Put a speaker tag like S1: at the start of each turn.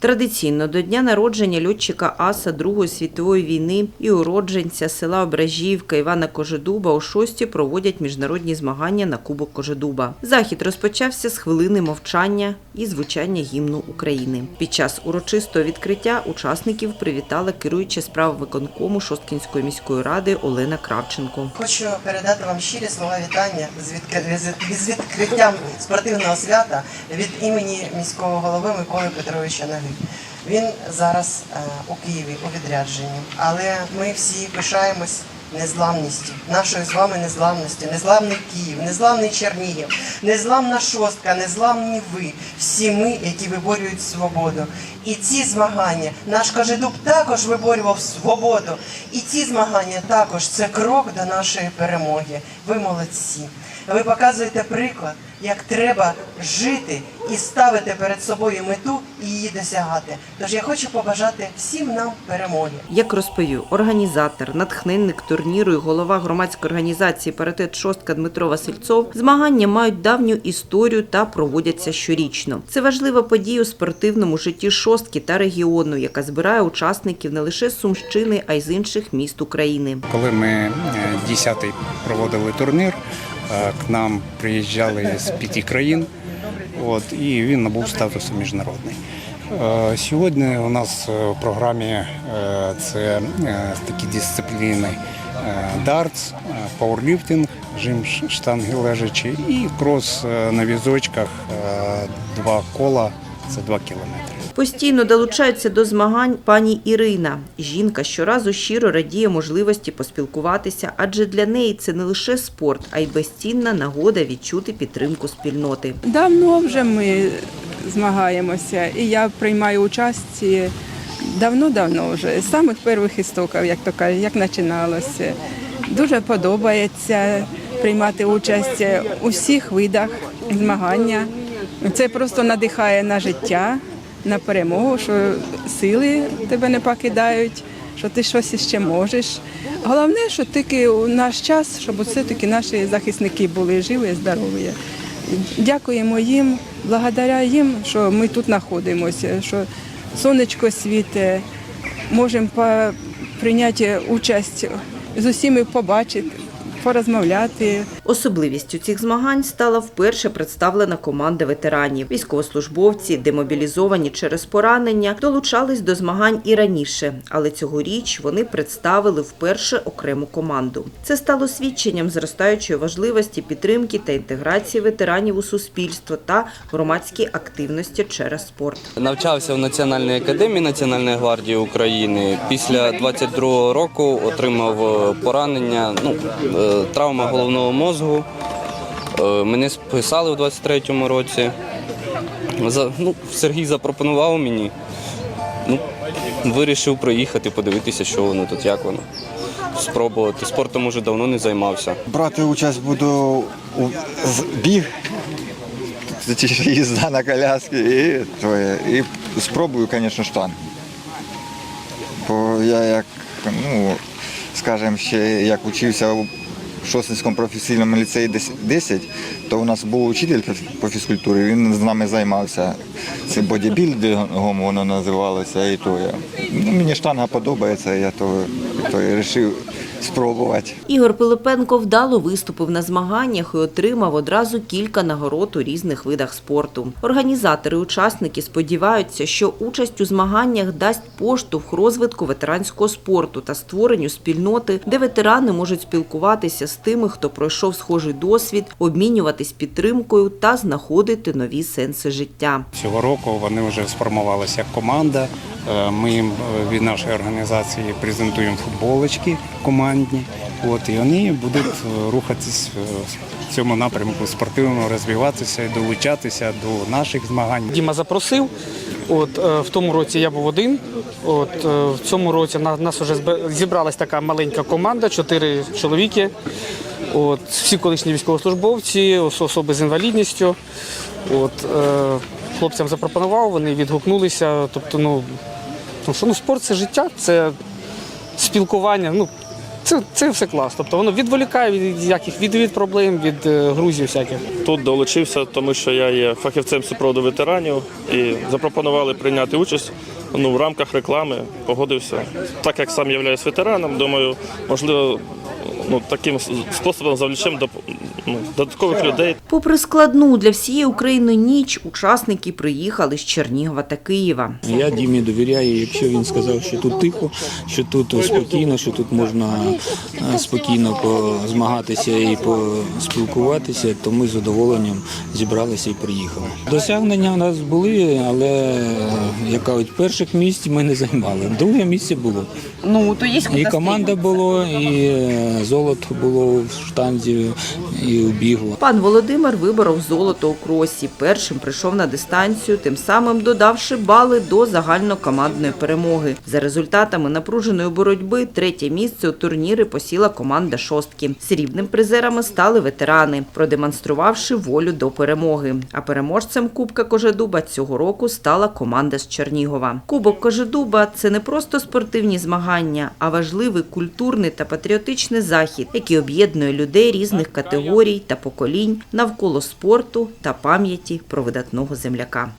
S1: Традиційно до дня народження льотчика аса Другої світової війни і уродженця села Ображіївка Івана Кожедуба у шості проводять міжнародні змагання на Кубок Кожедуба. Захід розпочався з хвилини мовчання і звучання гімну України. Під час урочистого відкриття учасників привітала керуюча справ виконкому Шосткінської міської ради Олена Кравченко.
S2: Хочу передати вам щирі слова вітання з відкриттям спортивного свята від імені міського голови Миколи Петровича Наги. Він зараз е, у Києві у відрядженні, але ми всі пишаємось незламністю, нашою з вами незламністю, незламний Київ, незламний Чернігів, незламна шостка, незламні ви, всі ми, які виборюють свободу. І ці змагання, наш Кожедуб також виборював свободу. І ці змагання також це крок до нашої перемоги. Ви молодці. Ви показуєте приклад, як треба жити і ставити перед собою мету і її досягати. Тож я хочу побажати всім нам перемоги.
S1: Як розповів організатор, натхненник турніру і голова громадської організації Паритет Шостка Дмитро Васильцов, змагання мають давню історію та проводяться щорічно. Це важлива подія у спортивному житті шостки та регіону, яка збирає учасників не лише з Сумщини, а й з інших міст України.
S3: Коли ми е, 10-й проводили турнір, е, к нам приїжджали з п'яти країн, от, і він набув статусу міжнародний. Е, Сьогодні у нас е, в програмі е, це такі дисципліни дартс, пауерліфтинг, жим штанги лежачі і крос на візочках два кола, це два кілометри.
S1: Постійно долучається до змагань пані Ірина. Жінка щоразу щиро радіє можливості поспілкуватися, адже для неї це не лише спорт, а й безцінна нагода відчути підтримку спільноти.
S4: Давно вже ми змагаємося, і я приймаю участь давно-давно вже, з самих перших істоків, як то кажуть, як починалося. Дуже подобається приймати участь у всіх видах змагання. Це просто надихає на життя, на перемогу, що сили тебе не покидають, що ти щось іще можеш. Головне, що тільки у наш час, щоб все-таки наші захисники були живі, здорові. Дякуємо їм, благодаря їм, що ми тут знаходимося, що сонечко світе, можемо прийняти участь з усіми побачити, порозмовляти.
S1: Особливістю цих змагань стала вперше представлена команда ветеранів. Військовослужбовці, демобілізовані через поранення, долучались до змагань і раніше, але цьогоріч вони представили вперше окрему команду. Це стало свідченням зростаючої важливості підтримки та інтеграції ветеранів у суспільство та громадській активності через спорт.
S5: Навчався в Національній академії Національної гвардії України. Після 22-го року отримав е, поранення, ну, е, травма головного мозку. Е, Мене списали в 23-му році. Ну, Сергій запропонував мені. Ну, вирішив проїхати, подивитися, що воно тут, як воно. Спробувати. Спортом уже давно не займався.
S6: Брати участь буду у біг, їзда на коляски і, і спробую, звісно, штанг. Бо я як, ну, скажімо, ще як учився у Шосинському професійному ліцеї дес- 10, то у нас був учитель по фізкультурі, він з нами займався. Це бодібілдингом воно називалося. І то я. Ну, мені штанга подобається, я то, то я вирішив спробувати.
S1: Ігор Пилипенко вдало виступив на змаганнях і отримав одразу кілька нагород у різних видах спорту. Організатори учасники сподіваються, що участь у змаганнях дасть поштовх розвитку ветеранського спорту та створенню спільноти, де ветерани можуть спілкуватися з тими, хто пройшов схожий досвід, обмінюватись підтримкою та знаходити нові сенси життя.
S3: Цього року вони вже сформувалися як команда. Е, Ми їм е, від нашої організації презентуємо футболочки командні. От, і вони будуть е, рухатись е, в цьому напрямку спортивному, розвиватися і долучатися до наших змагань.
S7: Діма запросив. От е, в тому році я був один. От в цьому році на нас вже зібралась така маленька команда, чотири чоловіки. От всі колишні військовослужбовці, особи з інвалідністю. От хлопцям запропонував, вони відгукнулися. Тобто, ну, ну, спорт це життя, це спілкування. Ну, це, це все клас. Тобто воно відволікає від яких від, від проблем, від е, грузів всяких.
S8: Тут долучився, тому що я є фахівцем супроводу ветеранів і запропонували прийняти участь ну, в рамках реклами. Погодився. Так як сам являюсь ветераном, думаю, можливо, ну, таким способом завлечемо до ну, додаткових людей.
S1: Попри складну для всієї України ніч, учасники приїхали з Чернігова та Києва.
S9: Я Дімі довіряю, якщо він сказав, що тут тихо, що тут спокійно, що тут можна е, спокійно позмагатися і поспілкуватися, то ми з задоволенням зібралися і приїхали. Досягнення у нас були, але е, яка от перших місць ми не займали. Друге місце було.
S10: Ну, то є
S9: І команда було, і е, золото було в штанзі, і у бігу.
S1: Пан Володимир виборов золото у кросі. Першим прийшов на дистанцію, тим самим додавши бали до загальнокомандної перемоги. За результатами напруженої боротьби третє місце у турнірі посіла команда шостки. Срібним призерами стали ветерани, продемонструвавши волю до перемоги. А переможцем Кубка Кожедуба цього року стала команда з Чернігова. Кубок Кожедуба це не просто спортивні змагання, а важливий культурний та патріотичний захід, який об'єднує людей різних категорій та поколінь навколо спорту та пам'яті про видатного земляка.